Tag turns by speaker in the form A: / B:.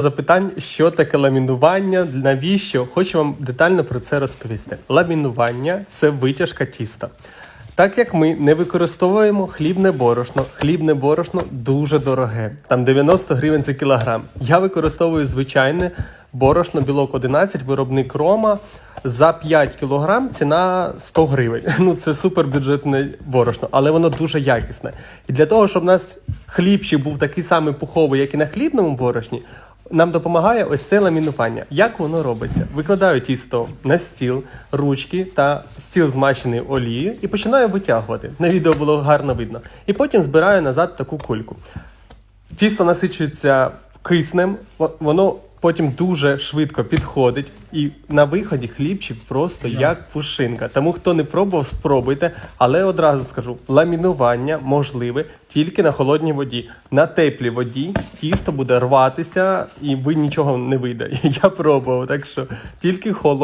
A: запитань, що таке ламінування, навіщо? Хочу вам детально про це розповісти. Ламінування це витяжка тіста. Так як ми не використовуємо хлібне борошно, хлібне борошно дуже дороге, там 90 гривень за кілограм. Я використовую звичайне борошно білок 11, виробник Рома. За 5 кілограм ціна 100 гривень. Ну це супербюджетне борошно, але воно дуже якісне. І для того, щоб у нас хлібчик був такий самий пуховий, як і на хлібному борошні, нам допомагає ось це ламінування. Як воно робиться? Викладаю тісто на стіл, ручки та стіл змащений олією і починаю витягувати. На відео було гарно видно. І потім збираю назад таку кульку. Тісто насичується киснем, воно потім дуже швидко підходить, і на виході хлібчик просто як пушинка. Тому хто не пробував, спробуйте. Але одразу скажу: ламінування можливе тільки на холодній воді. На теплій воді тісто буде рватися, і ви нічого не вийде. Я пробував, так що тільки холод.